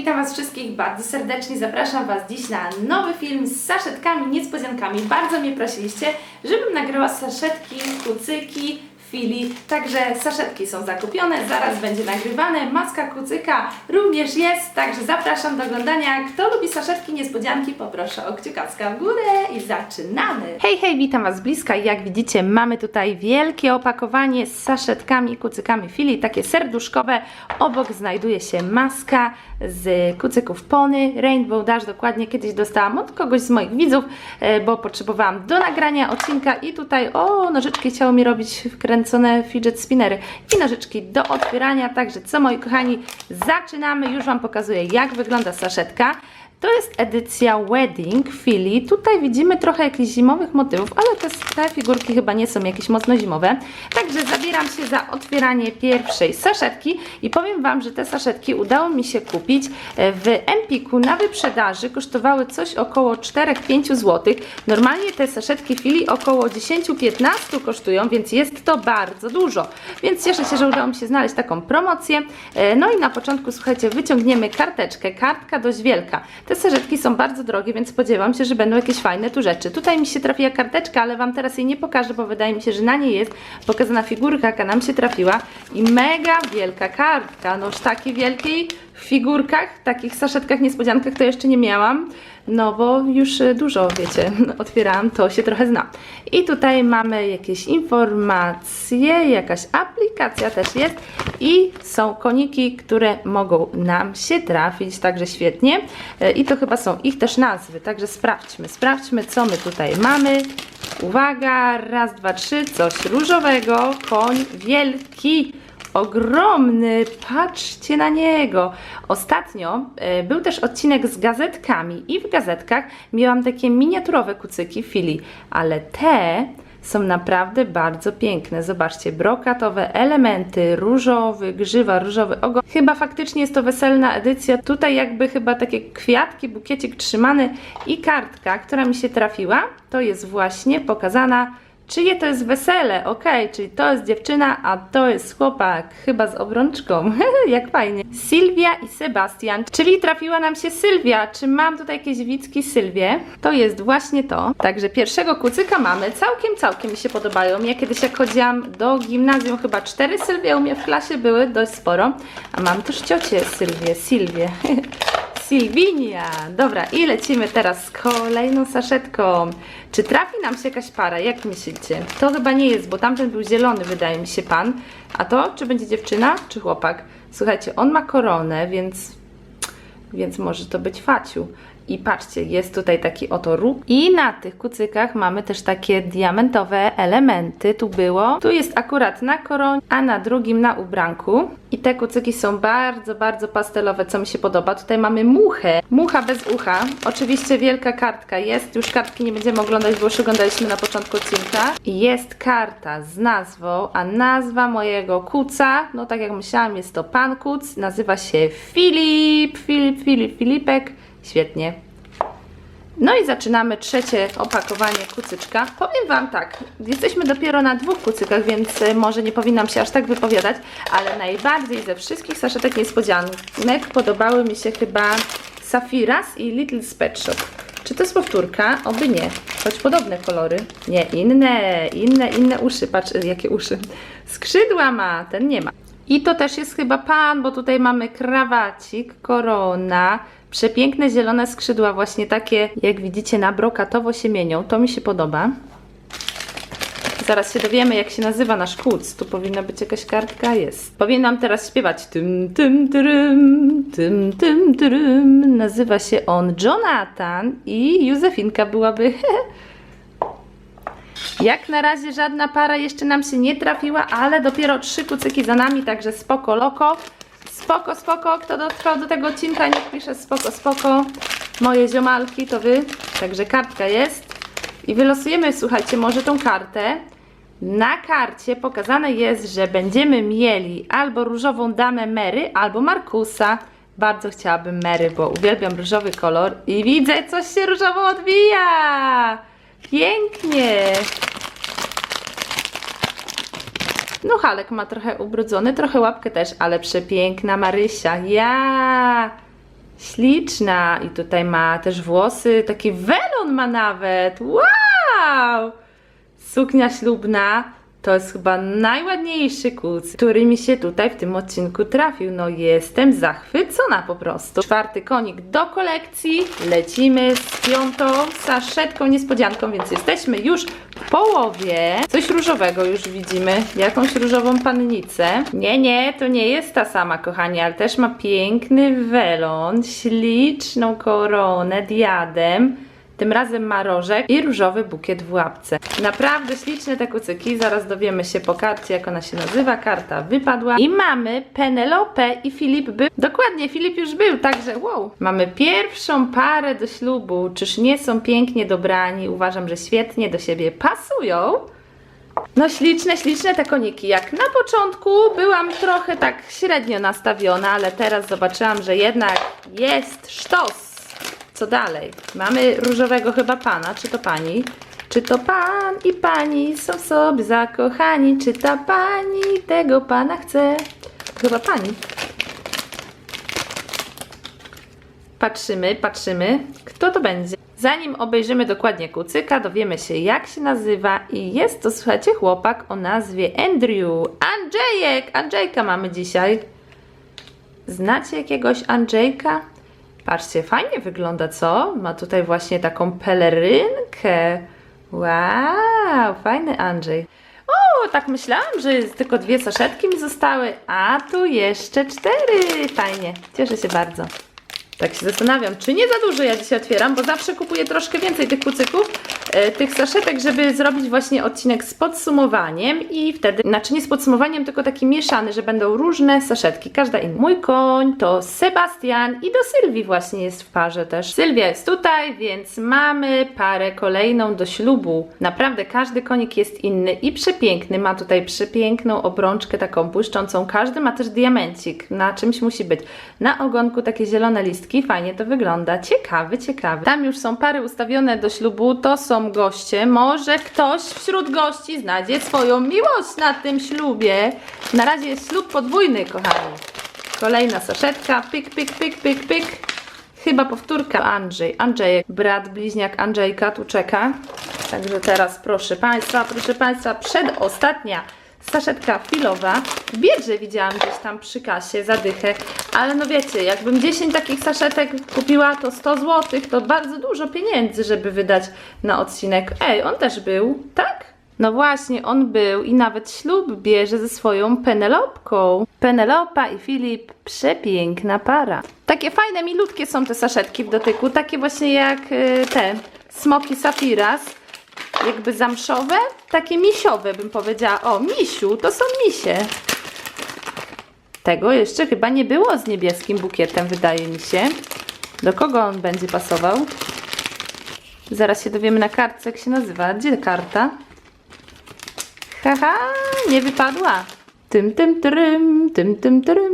witam Was wszystkich bardzo serdecznie. Zapraszam Was dziś na nowy film z saszetkami, niespodziankami. Bardzo mnie prosiliście, żebym nagrała saszetki, kucyki, fili. Także saszetki są zakupione, zaraz będzie nagrywane. Maska kucyka również jest, także zapraszam do oglądania. Kto lubi saszetki, niespodzianki, poproszę o kciukacka w górę i zaczynamy. Hej, hej, witam Was z bliska. Jak widzicie, mamy tutaj wielkie opakowanie z saszetkami, kucykami fili, takie serduszkowe. Obok znajduje się maska z kucyków Pony, Rainbow Dash, dokładnie kiedyś dostałam od kogoś z moich widzów, e, bo potrzebowałam do nagrania odcinka i tutaj, o, nożyczki chciało mi robić wkręcone fidget spinnery i nożyczki do otwierania, także co moi kochani, zaczynamy, już Wam pokazuję jak wygląda saszetka. To jest edycja Wedding Philly. Tutaj widzimy trochę jakichś zimowych motywów, ale te, te figurki chyba nie są jakieś mocno zimowe. Także zabieram się za otwieranie pierwszej saszetki i powiem Wam, że te saszetki udało mi się kupić e, w Empiku na wyprzedaży. Kosztowały coś około 4-5 zł. Normalnie te saszetki Philly około 10-15 kosztują, więc jest to bardzo dużo. Więc cieszę się, że udało mi się znaleźć taką promocję. E, No i na początku, słuchajcie, wyciągniemy karteczkę. Kartka dość wielka. Te serzetki są bardzo drogie, więc spodziewam się, że będą jakieś fajne tu rzeczy. Tutaj mi się trafiła karteczka, ale Wam teraz jej nie pokażę, bo wydaje mi się, że na niej jest pokazana figurka, jaka nam się trafiła. I mega wielka kartka. No już takiej wielkiej figurkach, takich saszetkach, niespodziankach to jeszcze nie miałam. No bo już e, dużo, wiecie, otwierałam, to się trochę zna. I tutaj mamy jakieś informacje, jakaś aplikacja też jest i są koniki, które mogą nam się trafić, także świetnie. E, I to chyba są ich też nazwy, także sprawdźmy, sprawdźmy co my tutaj mamy. Uwaga, raz, dwa, trzy, coś różowego, koń wielki, ogromny, patrzcie na niego. Ostatnio e, był też odcinek z gazetkami i w gazetkach miałam takie miniaturowe kucyki fili, ale te są naprawdę bardzo piękne. Zobaczcie, brokatowe elementy, różowy, grzywa, różowy ogon. Chyba faktycznie jest to weselna edycja. Tutaj jakby chyba takie kwiatki, bukiecik trzymany i kartka, która mi się trafiła, to jest właśnie pokazana Czyje to jest wesele? Okej, czyli to jest dziewczyna, a to jest chłopak, chyba z obrączką. Jak fajnie. Sylwia i Sebastian, czyli trafiła nam się Sylwia. Czy mam tutaj jakieś wicki Sylwię? To jest właśnie to. Także pierwszego kucyka mamy. Całkiem, całkiem mi się podobają. Ja kiedyś jak chodziłam do gimnazjum, chyba cztery Sylwie u mnie w klasie były, dość sporo. A mam też ciocię Sylwię, Sylwię. Sylwinia. Dobra, i lecimy teraz z kolejną saszetką. Czy trafi nam się jakaś para? Jak myślicie? To chyba nie jest, bo tamten był zielony, wydaje mi się pan. A to, czy będzie dziewczyna, czy chłopak? Słuchajcie, on ma koronę, więc, więc może to być faciu. I patrzcie, jest tutaj taki oto róg. I na tych kucykach mamy też takie diamentowe elementy. Tu było. Tu jest akurat na koronie, a na drugim na ubranku. I te kucyki są bardzo, bardzo pastelowe, co mi się podoba. Tutaj mamy muchę. Mucha bez ucha. Oczywiście wielka kartka jest. Już kartki nie będziemy oglądać, bo już oglądaliśmy na początku odcinka. Jest karta z nazwą, a nazwa mojego kuca, no tak jak myślałam, jest to pan kuc. Nazywa się Filip. Filip, Filip, Filipek. Świetnie. No i zaczynamy trzecie opakowanie kucyczka. Powiem Wam tak, jesteśmy dopiero na dwóch kucykach, więc y, może nie powinnam się aż tak wypowiadać, ale najbardziej ze wszystkich saszetek niespodzianek podobały mi się chyba Safiras i Little Pet Shop. Czy to jest powtórka? Oby nie. Choć podobne kolory. Nie, inne, inne, inne uszy. Patrz, jakie uszy. Skrzydła ma, ten nie ma. I to też jest chyba pan, bo tutaj mamy krawacik, korona, przepiękne zielone skrzydła, właśnie takie, jak widzicie, na brokatowo się mienią. To mi się podoba. Zaraz się dowiemy, jak się nazywa nasz kuc. Tu powinna być jakaś kartka, jest. Powinnam teraz śpiewać tym, tym, trym, tym, tym, trym. Nazywa się on Jonathan i Józefinka byłaby Jak na razie żadna para jeszcze nam się nie trafiła, ale dopiero trzy kucyki za nami, także spoko loko. Spoko, spoko, kto dotrwał do tego odcinka, niech pisze spoko, spoko. Moje ziomalki to wy, także kartka jest. I wylosujemy, słuchajcie, może tą kartę. Na karcie pokazane jest, że będziemy mieli albo różową damę Mary, albo Markusa. Bardzo chciałabym Mary, bo uwielbiam różowy kolor i widzę, coś się różowo odbija. Pięknie. No Halek ma trochę ubrudzony, trochę łapkę też, ale przepiękna Marysia. Ja! śliczna. I tutaj ma też włosy, taki welon ma nawet. Wow! Suknia ślubna to jest chyba najładniejszy kuc, który mi się tutaj w tym odcinku trafił. No jestem zachwycona po prostu. Czwarty konik do kolekcji. Lecimy z piątą saszetką niespodzianką, więc jesteśmy już w połowie. Coś różowego już widzimy. Jakąś różową pannicę. Nie, nie, to nie jest ta sama, kochani, ale też ma piękny welon, śliczną koronę, diadem. Tym razem ma rożek i różowy bukiet w łapce. Naprawdę śliczne te kucyki. Zaraz dowiemy się po karcie, jak ona się nazywa. Karta wypadła. I mamy Penelope i Filip był. Dokładnie, Filip już był, także wow. Mamy pierwszą parę do ślubu. Czyż nie są pięknie dobrani? Uważam, że świetnie do siebie pasują. No śliczne, śliczne te koniki. Jak na początku byłam trochę tak średnio nastawiona, ale teraz zobaczyłam, że jednak jest sztos. Co dalej? Mamy różowego chyba pana, czy to pani? Czy to pan i pani są sobie zakochani? Czy ta pani tego pana chce? Chyba pani. Patrzymy, patrzymy, kto to będzie. Zanim obejrzymy dokładnie kucyka, dowiemy się jak się nazywa i jest to, słuchajcie, chłopak o nazwie Andrew. Andrzejek! Andrzejka mamy dzisiaj. Znacie jakiegoś Andrzejka? Patrzcie, fajnie wygląda, co? Ma tutaj właśnie taką pelerynkę. Wow, fajny Andrzej. O, tak myślałam, że jest tylko dwie saszetki mi zostały, a tu jeszcze cztery. Fajnie, cieszę się bardzo. Tak się zastanawiam, czy nie za dużo ja dzisiaj otwieram, bo zawsze kupuję troszkę więcej tych kucyków, tych saszetek, żeby zrobić właśnie odcinek z podsumowaniem i wtedy, znaczy nie z podsumowaniem, tylko taki mieszany, że będą różne saszetki, każda inna. Mój koń to Sebastian i do Sylwii właśnie jest w parze też. Sylwia jest tutaj, więc mamy parę kolejną do ślubu. Naprawdę każdy konik jest inny i przepiękny. Ma tutaj przepiękną obrączkę taką błyszczącą. Każdy ma też diamencik. Na czymś musi być. Na ogonku takie zielone listki. Fajnie to wygląda. Ciekawy, ciekawy. Tam już są pary ustawione do ślubu. To są goście. Może ktoś wśród gości znajdzie swoją miłość na tym ślubie. Na razie jest ślub podwójny, kochani. Kolejna saszetka. Pyk, pyk, pyk, pyk, pyk. Chyba powtórka Andrzej. Andrzejek, brat, bliźniak Andrzejka tu czeka. Także teraz proszę Państwa, proszę Państwa, przedostatnia saszetka filowa. W biedrze widziałam gdzieś tam przy kasie zadychę, ale no wiecie, jakbym 10 takich saszetek kupiła, to 100 zł, to bardzo dużo pieniędzy, żeby wydać na odcinek. Ej, on też był, tak? No właśnie, on był i nawet ślub bierze ze swoją Penelopką. Penelopa i Filip, przepiękna para. Takie fajne, milutkie są te saszetki w dotyku, takie właśnie jak y, te smoki Safiras jakby zamszowe, takie misiowe bym powiedziała. O, misiu, to są misie. Tego jeszcze chyba nie było z niebieskim bukietem, wydaje mi się. Do kogo on będzie pasował? Zaraz się dowiemy na kartce, jak się nazywa. Gdzie karta? Haha, nie wypadła. Tym, tym, trym, tym, tym, trym.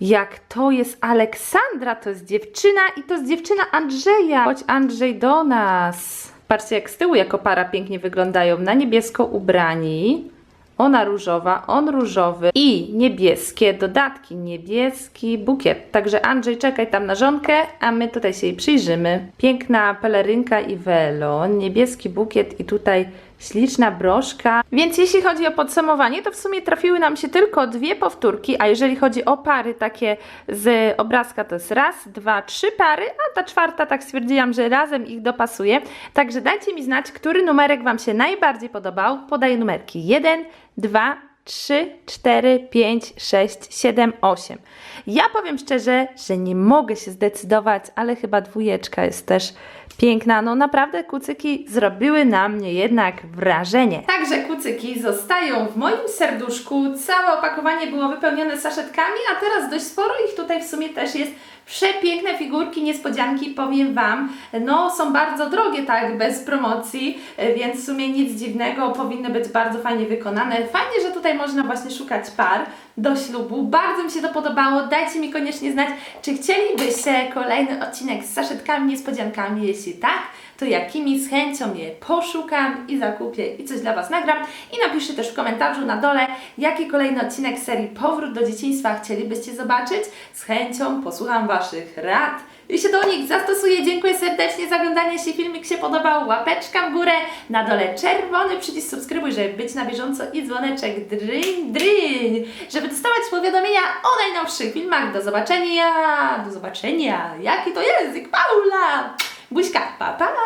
Jak to jest Aleksandra, to jest dziewczyna i to jest dziewczyna Andrzeja. Chodź Andrzej do nas. Patrzcie jak z tyłu jako para pięknie wyglądają. Na niebiesko ubrani. Ona różowa, on różowy i niebieskie dodatki, niebieski bukiet. Także Andrzej, czekaj tam na żonkę, a my tutaj się jej przyjrzymy. Piękna pelerynka i welon, niebieski bukiet i tutaj śliczna broszka. Więc jeśli chodzi o podsumowanie, to w sumie trafiły nam się tylko dwie powtórki, a jeżeli chodzi o pary takie z obrazka, to jest raz, dwa, trzy pary, a ta czwarta tak stwierdziłam, że razem ich dopasuję. Także dajcie mi znać, który numerek Wam się najbardziej podobał. Podaję numerki 1, 2, 3, 4, 5, 6, 7, 8. Ja powiem szczerze, że nie mogę się zdecydować, ale chyba dwójeczka jest też piękna. No naprawdę kucyki zrobiły na mnie jednak wrażenie. Także kucyki zostają w moim serduszku. Całe opakowanie było wypełnione saszetkami, a teraz dość sporo ich tutaj w sumie też jest. Przepiękne figurki, niespodzianki, powiem Wam. No, są bardzo drogie, tak, bez promocji, więc w sumie nic dziwnego, powinny być bardzo fajnie wykonane. Fajnie, że tutaj można właśnie szukać par do ślubu. Bardzo mi się to podobało. Dajcie mi koniecznie znać, czy chcielibyście kolejny odcinek z saszetkami, niespodziankami. Jeśli tak, to jakimi z chęcią je poszukam i zakupię i coś dla Was nagram. I napiszcie też w komentarzu na dole, jaki kolejny odcinek serii Powrót do dzieciństwa chcielibyście zobaczyć. Z chęcią posłucham Waszych rad i się do nich zastosuję. Dziękuję serdecznie za oglądanie. Jeśli filmik się podobał, łapeczka w górę. Na dole czerwony przycisk subskrybuj, żeby być na bieżąco i dzwoneczek dryń, dryń, żeby dostawać powiadomienia o najnowszych filmach. Do zobaczenia! Do zobaczenia! Jaki to język, Paula! Buźka, pa, pa!